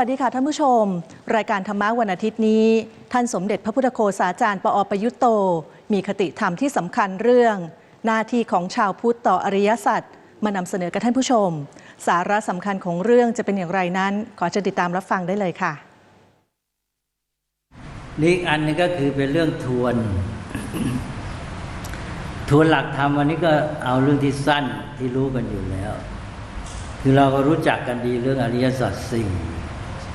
สวัสดีค่ะท่านผู้ชม รายการธรรมะวันอาทิตย์นี้ ท่านสมเด็จพระพุทธโฆษาจารย์ปอประยุตโต มีคติธรรมที่สำคัญเรื่อง หน้าที่ของชาวพุทธต่ออริยสัจมานำเสนอกับท่านผู้ชม สาระสำคัญของเรื่องจะเป็นอย่างไรนั้น ขอจะติดตามรับฟังได้เลยค่ะ นี่อันนึงก็คือเป็นเรื่องทวน ทวนหลักธรรมวันนี้ก็เอาเรื่องที่สั้นที่รู้กันอยู่แล้ว คือเราก็รู้จักกันดีเรื่องอริยสัจสี่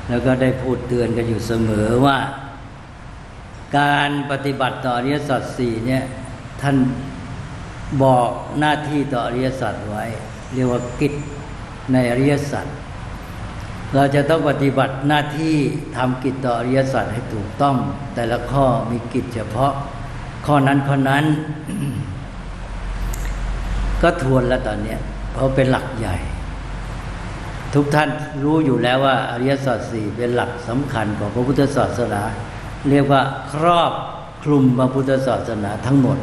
แล้วก็ได้พูดเตือนกันอยู่เสมอว่า การปฏิบัติต่ออริยสัจสี่เนี่ยท่านบอกหน้าที่ต่ออริยสัจไว้ เรียกว่ากิจในอริยสัจเราจะต้องปฏิบัติหน้าที่ทำกิจต่ออริยสัจให้ถูกต้อง แต่ละข้อมีกิจเฉพาะ ข้อนั้นข้อนั้น ก็ทวนแล้วตอนเนี้ยเพราะเป็นหลักใหญ่ ทุกท่านรู้อยู่แล้วว่าอริยสัจสี่เป็นหลักสำคัญของพระพุทธศาสนา เรียกว่าครอบคลุมพระพุทธศาสนาทั้งหมด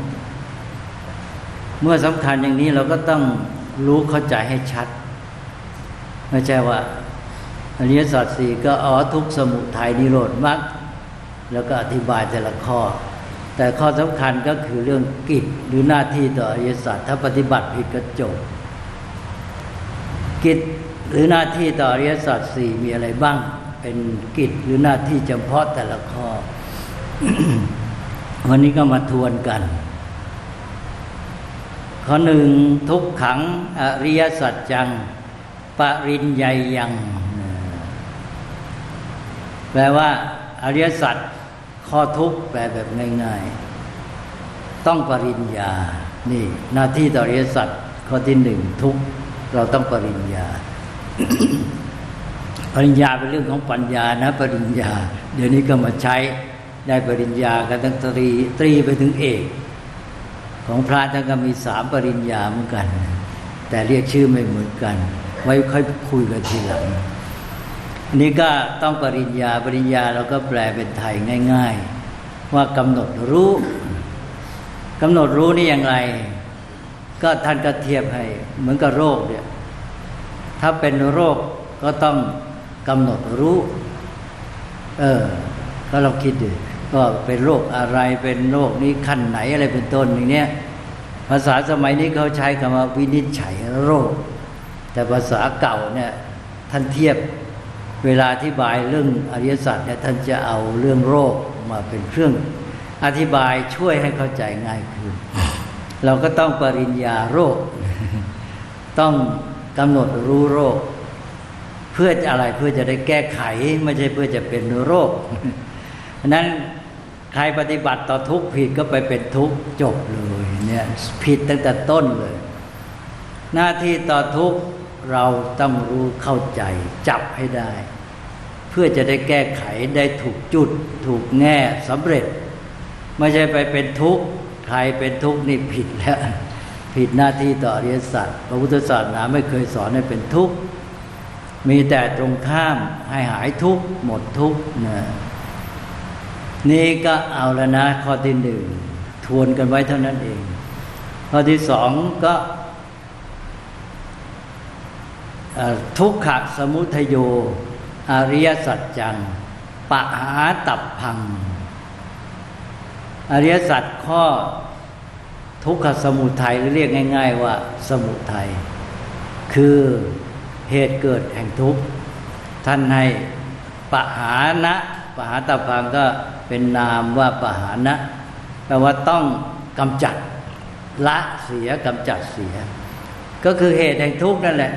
เมื่อสำคัญอย่างนี้เราก็ต้องรู้เข้าใจให้ชัด ไม่ใช่ว่าอริยสัจสี่ก็อ๋อทุกสมุทัยนิโรธมรรคแล้วก็อธิบายแต่ละข้อ แต่ข้อสำคัญก็คือเรื่องกิจหรือหน้าที่ต่ออริยสัจถ้าปฏิบัติผิดก็จบกิจ หรือหน้าที่ต่อริยสัจสี่มีอะไรบ้าง เป็นกิจหรือหน้าที่เฉพาะแต่ละข้อ วันนี้ก็มาทวนกัน ข้อหนึ่งทุกขังอริยสัจจัง ปริญญายัง แปลว่า อริยสัจข้อทุกแปลแบบง่ายๆ ต้องปริญญา นี่ หน้าที่ต่อริยสัจข้อที่หนึ่งทุกเราต้องปริญญา ปริญญาเป็นเรื่องของปัญญานะ ปริญญา เดี๋ยวนี้ก็มาใช้ได้ปริญญากันตั้งตรีตรีไปถึงเอก ของพระท่านก็มีสามปริญญาเหมือนกัน แต่เรียกชื่อไม่เหมือนกัน ไว้ค่อยคุยกันทีหลังนี่ก็ต้องปริญญาปริญญาเราก็แปลเป็นไทยง่าย ๆ ว่ากำหนดรู้กำหนดรู้นี่อย่างไร ก็ท่านก็เทียบให้เหมือนกับโรคเนี่ย ถ้าเป็นโรคก็ต้องกำหนดรู้ เออ ก็เราคิดดูก็เป็นโรคอะไรเป็นโรคนี้ขั้นไหนอะไรเป็นต้นอย่างเนี้ยภาษาสมัยนี้เขาใช้คำว่าวินิจฉัยโรค แต่ภาษาเก่าเนี่ยท่านเทียบเวลาอธิบายเรื่องอริยสัจเนี่ยท่านจะเอาเรื่องโรคมาเป็นเครื่อง อธิบายช่วยให้เข้าใจง่ายขึ้น เราก็ต้องปริญญาโรค ต้อง กำหนดรู้โรค เพื่ออะไรเพื่อจะได้แก้ไข ไม่ใช่เพื่อจะเป็นโรคนั้นใครปฏิบัติต่อทุกข์ผิดก็ไปเป็นทุกข์จบเลยเนี่ยผิดตั้งแต่ต้นเลย หน้าที่ต่อทุกข์เราต้องรู้เข้าใจจับให้ได้ เพื่อจะได้แก้ไขได้ถูกจุด ถูกแง่สำเร็จ ไม่ใช่ไปเป็นทุกข์ใครเป็นทุกข์นี่ผิดแล้ว ผิดหน้าที่ต่ออริยสัจพระพุทธศาสนาไม่เคยสอนให้เป็นทุกข์มีแต่ตรงข้ามให้หายทุกข์หมดทุกข์นะนี่ก็เอาแล้วนะข้อที่หนึ่งทวนกันไว้เท่านั้นเอง ข้อที่สองก็ทุกขะสมุทโย อริยสัจจังปะหาตับพัง อริยสัจข้อ ทุกขสมุทัยหรือเรียกง่าย ๆ ว่าสมุทัยคือเหตุเกิดแห่งทุกข์ท่านให้ปะหานะปะหาตับพังก็เป็นนามว่าปะหานะแปลว่าต้องกำจัดละเสียกำจัดเสีย ก็คือเหตุแห่งทุกข์นั่นแหละ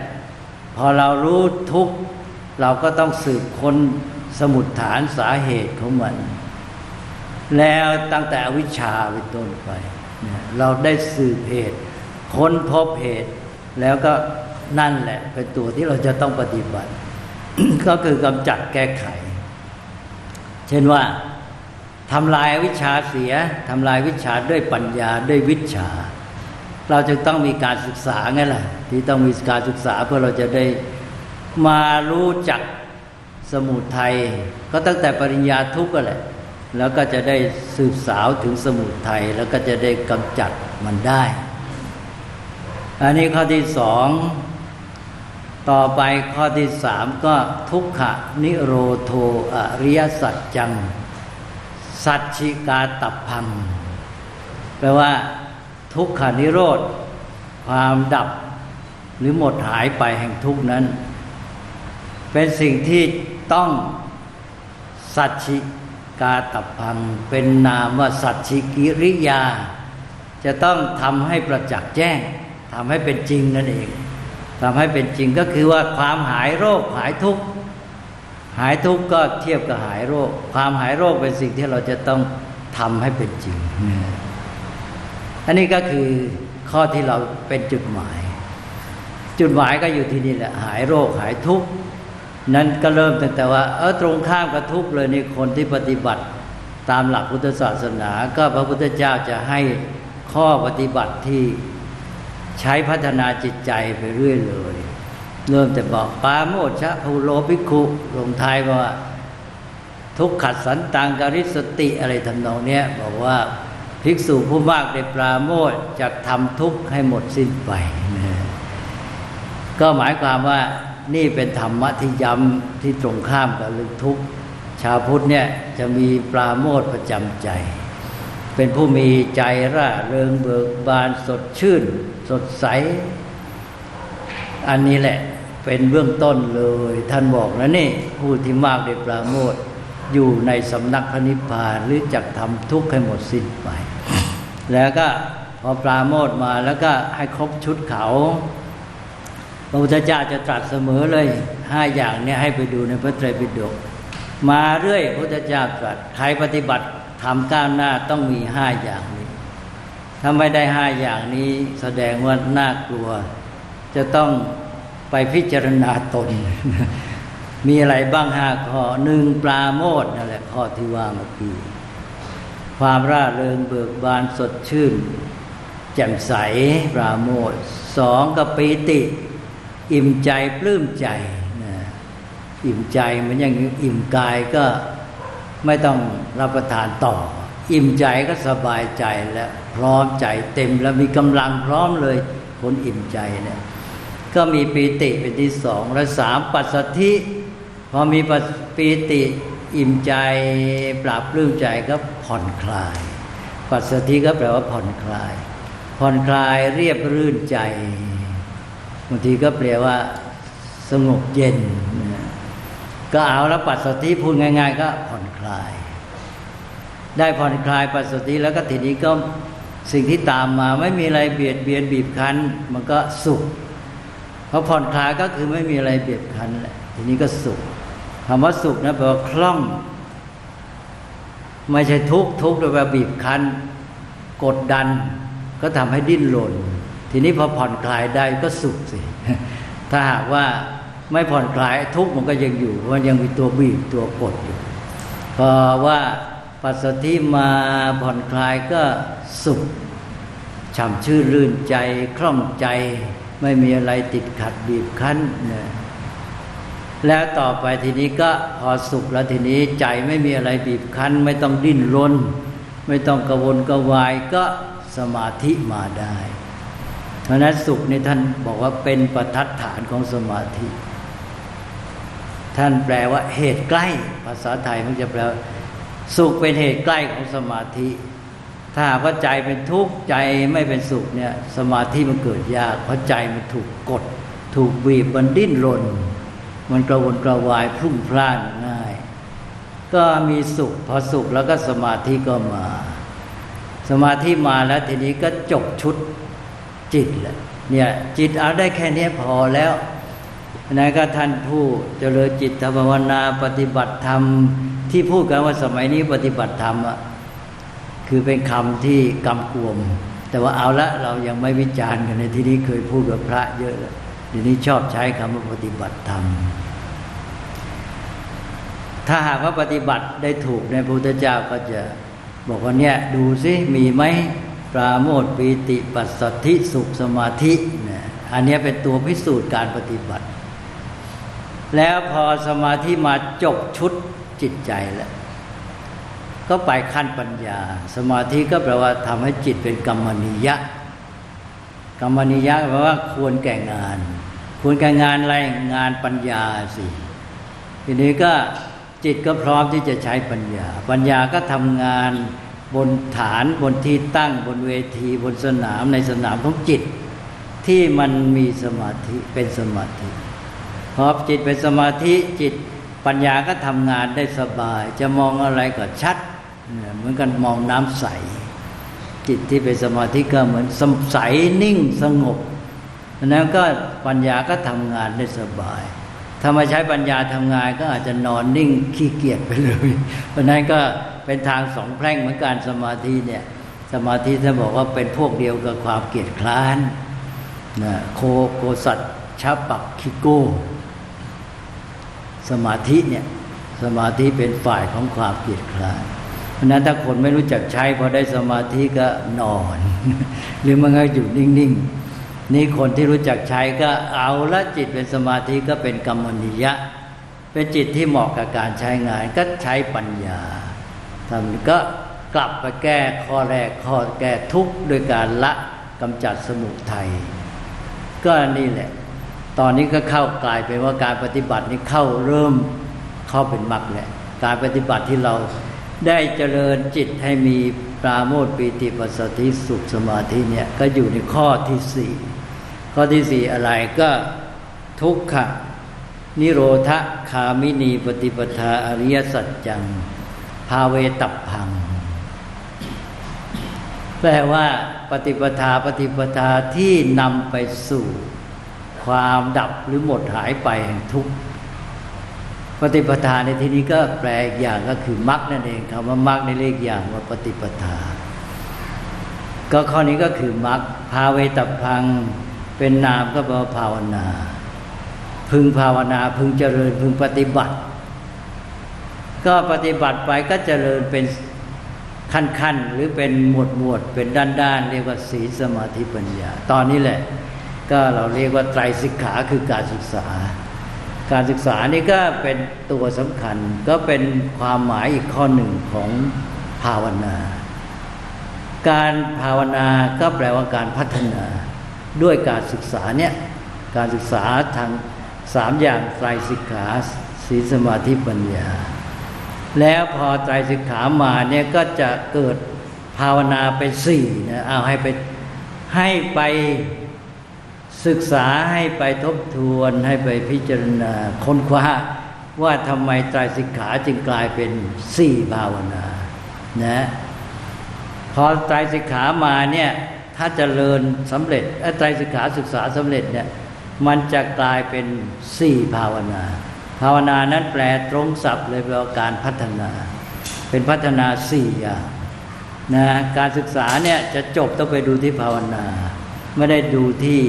พอเรารู้ทุกข์เราก็ต้องสืบค้นสมุดฐานสาเหตุของมัน แล้วตั้งแต่อวิชชาเป็นต้นไป เราได้สืบเหตุ ค้นพบเหตุ แล้วก็นั่นแหละ เป็นตัวที่เราจะต้องปฏิบัติ ก็คือกำจัดแก้ไข เช่นว่าทำลายวิชาเสียทำลายวิชาด้วยปัญญาด้วยวิชา เราจะต้องมีการศึกษาไงล่ะ ที่ต้องมีการศึกษาเพื่อเราจะได้มารู้จักสมุทัยก็ตั้งแต่ปริญญาทุกข์ก็แหละ แล้วก็จะได้สืบสาวถึงสมุทัยแล้วก็จะได้กำจัดมันได้ อันนี้ข้อที่สอง ต่อไปข้อที่สามก็ทุกขนิโรโทอริยสัจจัง สัจฉิกาตับพัง แปลว่า ทุกขานิโรธ ความดับหรือหมดหายไปแห่งทุกนั้น เป็นสิ่งที่ต้องสัจฉิ กาตับพังเป็นนามว่าสัจฉิกิริยา จะต้องทำให้ประจักษ์แจ้งทำให้เป็นจริงนั่นเองทำให้เป็นจริงก็คือว่าความหายโรคหายทุกข์หายทุกข์ก็เทียบกับหายโรค ความหายโรคเป็นสิ่งที่เราจะต้องทำให้เป็นจริงนะอันนี้ก็คือข้อที่เราเป็นจุดหมาย จุดหมายก็อยู่ที่นี่แหละหายโรคหายทุกข์ นั้นก็เริ่มตั้งแต่ว่าเออตรงข้ามกับทุกเลยนี่คนที่ปฏิบัติตามหลักพุทธศาสนา ก็พระพุทธเจ้าจะให้ข้อปฏิบัติที่ใช้พัฒนาจิตใจไปเรื่อยเลย เริ่มแต่บอกปาโมชะภูโลภิกขุลงท้ายว่าทุกขัดสันตังการิสติอะไรทำนองเนี้ยบอกว่าภิกษุผู้มากได้ปราโมทจะทำทุกข์ให้หมดสิ้นไปนะก็หมายความว่า นี่เป็นธรรมะที่ย้ำที่ตรงข้ามกับรื่องทุกชาวพุทธเนี่ยจะมีปราโมทประจำใจ เป็นผู้มีใจร่าเริงเบิกบานสดชื่น สดใส อันนี้แหละเป็นเบื้องต้นเลย ท่านบอกแล้วนี่ผู้ที่มากได้ปราโมทอยู่ในสำนักพระนิพพานหรือจักทำทุกข์ให้หมดสิ้นไป แล้วก็พอปราโมทมาแล้วก็ให้ครบชุดเขา ระพุทธเจ้าจะตรัสเสมอเลยห้าอย่างเนี้ให้ไปดูในพระไตรปิฎกมาเรื่อยพระพุทธเจ้าตรัสใครปฏิบัติทำก้าวหน้าต้องมีห้าอย่างนี้ถ้าไม่ได้ห้าอย่างนี้แสดงว่าน่ากลัว จะต้องไปพิจารณาตน มีอะไรบ้างห้าข้อหนึ่งปลาโมดนั่นแหละข้อที่ว่าเมื่อกี้ความร่าเริงเบิกบานสดชื่น แจ่มใสปราโมทสองกับปีติ อิ่มใจปลื้มใจนะอิ่มใจมันย่างอิ่มกายก็ไม่ต้องรับประทานต่อ อิ่มใจก็สบายใจแล้วพร้อมใจเต็มแล้วมีกำลังพร้อมเลยคนอิ่มใจเนี่ยก็มีปีติเป็นที่สองและสามปัสสธิพอมีปีติอิ่มใจปราบปลื้มใจก็ผ่อนคลาย ปัสสธิก็แปลว่าผ่อนคลาย ผ่อนคลายเรียบรื่นใจ บางทีก็แปลว่าสงบเย็นนะก็เอาแล้วปัสสติพูดง่าย ๆ ก็ผ่อนคลาย ได้ผ่อนคลายปัสสติแล้วก็ทีนี้ก็สิ่งที่ตามมาไม่มีอะไรเบียดเบียนบีบคั้น มันก็สุขเพราะผ่อนคลายก็คือไม่มีอะไรเบียดคั้นแหละทีนี้ก็สุขคำว่าสุขนะแปลว่าคล่อง ไม่ใช่ทุกทุกข์โดยแบบบีบคั้น กดดัน ก็ทำให้ดิ้นรน ทีนี้พอผ่อนคลายได้ก็สุขสิ ถ้าหากว่าไม่ผ่อนคลายทุกข์มันก็ยังอยู่มันยังมีตัวบีบตัวกดอยู่พอว่าปัสสติมาผ่อนคลายก็สุขฉ่ำชื่นรื่นใจคล่องใจ ไม่มีอะไรติดขัดบีบคั้นนะแล้วต่อไปทีนี้ก็พอสุขแล้วทีนี้ใจไม่มีอะไรบีบคั้น ไม่ต้องดิ้นรน ไม่ต้องกระวนกระวายก็สมาธิมาได้ เพราะนั้นสุขในท่านบอกว่าเป็นประทัดฐานของสมาธิ ท่านแปลว่าเหตุใกล้ ภาษาไทยมันจะแปลว่าสุขเป็นเหตุใกล้ของสมาธิ ถ้าว่าใจเป็นทุกข์ใจไม่เป็นสุขเนี่ยสมาธิมันเกิดยาก เพราะใจมันถูกกด ถูกบีบมันดิ้นรน มันกระวนกระวายพรุ่งพล่านง่าย ก็มีสุข พอสุขแล้วก็สมาธิก็มา สมาธิมาแล้วทีนี้ก็จบชุด จิตแหละเนี่ยจิตเอาได้แค่นี้พอแล้วนะก็ท่านผู้เจริญจิตภาวนาปฏิบัติธรรม ที่พูดกันว่าสมัยนี้ปฏิบัติธรรมอะคือเป็นคำที่กำกวม แต่ว่าเอาละเรายังไม่วิจารณ์กันในที่นี้เคยพูดกับพระเยอะแล้วเดี๋ยวนี้ชอบใช้คำว่าปฏิบัติธรรม ถ้าหากว่าปฏิบัติได้ถูกในพระพุทธเจ้าก็จะบอกว่าเนี่ยดูซิมีไหม ปราโมทปีติปัสสธิสุขสมาธิเนี่ยอันนี้เป็นตัวพิสูจน์การปฏิบัติ แล้วพอสมาธิมาจบชุดจิตใจแล้วก็ไปขั้นปัญญา สมาธิก็แปลว่าทำให้จิตเป็นกรรมนิยะกรรมนิยะแปลว่าควรแก่งาน ควรแการงานอะไรงานปัญญาสิทีนี้ก็จิตก็พร้อมที่จะใช้ปัญญา ปัญญาก็ทำงาน บนฐานบนที่ตั้งบนเวทีบนสนามในสนามของจิต ที่มันมีสมาธิเป็นสมาธิพอจิตเป็นสมาธิจิตปัญญาก็ทำงานได้สบาย จะมองอะไรก็ชัดเหมือนกันมองน้ำใส จิตที่เป็นสมาธิก็เหมือนสใสนิ่งสงบดังนั้นก็ปัญญาก็ทำงานได้สบายถ้ามาใช้ปัญญาทำงานก็อาจจะนอนนิ่งขี้เกียจไปเลยเพราะนั้นก็ เป็นทางสองแพร่งเหมือนการสมาธิเนี่ยสมาธิท่านบอกว่าเป็นพวกเดียวกับความเกียจคร้านนะโคโกสัตชาปักคิโก สมาธิเนี่ยสมาธิเป็นฝ่ายของความเกียจคร้านเพราะฉะนั้นถ้าคนไม่รู้จักใช้พอได้สมาธิก็นอน หรือมันก็อยู่นิ่งๆ นี่คนที่รู้จักใช้ก็เอาละจิตเป็นสมาธิก็เป็นกรรมนิยะ เป็นจิตที่เหมาะกับการใช้งานก็ใช้ปัญญา ทำก็กลับไปแก้ข้อแรกข้อแก้ทุกข์โดยการละกำจัดสมุทัยก็นี่แหละ ตอนนี้ก็เข้ากลายเป็นว่าการปฏิบัตินี้เข้าเริ่มเข้าเป็นมรรคแหละการปฏิบัติที่เราได้เจริญจิตให้มีปราโมทปีติปัสสติสุขสมาธิเนี่ยก็อยู่ในข้อที่สี่ข้อที่สี่อะไรก็ทุกขะนิโรธคามินีปฏิปทาอริยสัจจังาเวตับพัง แปลว่าปฏิปทาปฏิปทาที่นำไปสู่ความดับหรือหมดหายไปแห่งทุกข์ปฏิปทาในที่นี้ก็แปลอีกอย่างก็คือมรรคนั่นเองคำว่ามรรคในเลขอย่างว่าปฏิปทา ก็ข้อนี้ก็คือมรรคภาเวตพังเป็นนามก็แปลว่าภาวนา พึงภาวนาพึงเจริญพึงปฏิบัติ ก็ปฏิบัติไปก็เจริญเป็นขั้นๆหรือเป็นหมวดหมวดเป็นด้านๆเรียกว่าศีลสมาธิปัญญา ตอนนี้แหละ ก็เราเรียกว่าไตรสิกขาคือการศึกษา การศึกษานี่ก็เป็นตัวสำคัญก็เป็นความหมายอีกข้อหนึ่งของภาวนา การภาวนาก็แปลว่าการพัฒนา ด้วยการศึกษาเนี่ยการศึกษาทางสามอย่างไตรสิกขาศีลสมาธิปัญญา แล้วพอไตรสิกขามาเนี่ยก็จะเกิดภาวนาเป็นสี่นะเอาให้ไปให้ไปศึกษาให้ไปทบทวนให้ไปพิจารณาค้นคว้าว่าทำไมไตรสิกขาจึงกลายเป็นสี่ภาวนานะพอไตรสิกขามาเนี่ยถ้าเจริญสำเร็จเอ้ยไตรสิกขาศึกษาสำเร็จเนี่ยมันจะกลายเป็นสี่ภาวนา ภาวนานั้นแปลตรงศัพท์เลยแปลว่าการพัฒนา เป็นพัฒนาสี่อย่างนะการศึกษาเนี่ยจะจบต้องไปดูที่ภาวนา ไม่ได้ดูที่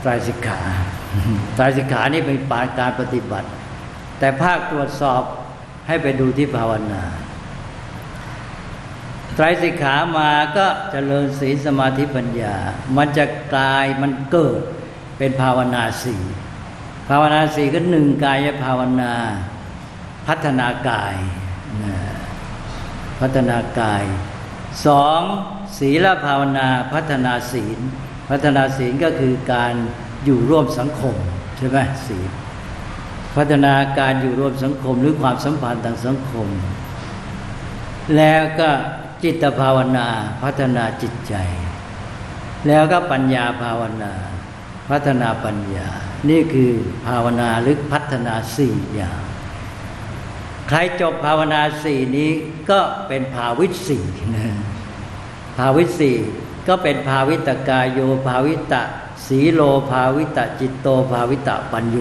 ไตรสิกขาไตรสิกขานี่เป็นปาการปฏิบัติ แต่ภาคตรวจสอบให้ไปดูที่ภาวนาไตรสิกขามาก็เจริญศีลสมาธิปัญญา มันจะกลายมันเกิดเป็นภาวนาสี่ ภาวนาสี่ก็หนึ่งกายภาวนา พัฒนากายนะพัฒนากายสองศีลภาวนาพัฒนาศีล พัฒนาศีลก็คือการอยู่ร่วมสังคมใช่ไหมศีลพัฒนาการอยู่ร่วมสังคมหรือความสัมพันธ์ทางสังคม แล้วก็จิตภาวนาพัฒนาจิตใจ แล้วก็ปัญญาภาวนา พัฒนาปัญญา นี่คือภาวนาหรือพัฒนาสี่อย่าง ใครจบภาวนาสี่นี้ก็เป็นภาวิตสี่นะภาวิตสี่ก็เป็นภาวิตกายโยภาวิตะสีโลภาวิตะจิตโตภาวิตะปัญโย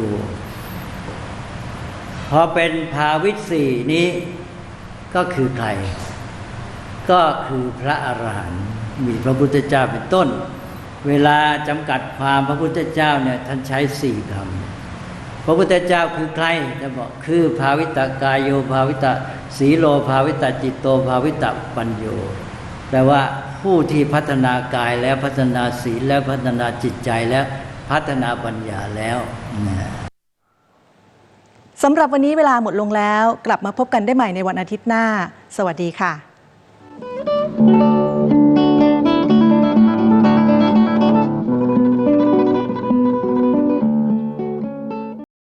พอเป็นภาวิตสี่นี้ก็คือใคร ก็คือพระอรหันต์มีพระพุทธเจ้าเป็นต้น เวลาจำกัดความพระพุทธเจ้าเนี่ยท่านใช้สี่คำพระพุทธเจ้าคือใครจะบอกคือภาวิตกายโยภาวิตะสีโลภาวิตะจิตโตภาวิตะปัญโยแปลว่าผู้ที่พัฒนากายแล้วพัฒนาศีลแล้วพัฒนาจิตใจแล้วพัฒนาปัญญาแล้วสำหรับวันนี้เวลาหมดลงแล้ว กลับมาพบกันได้ใหม่ในวันอาทิตย์หน้า สวัสดีค่ะ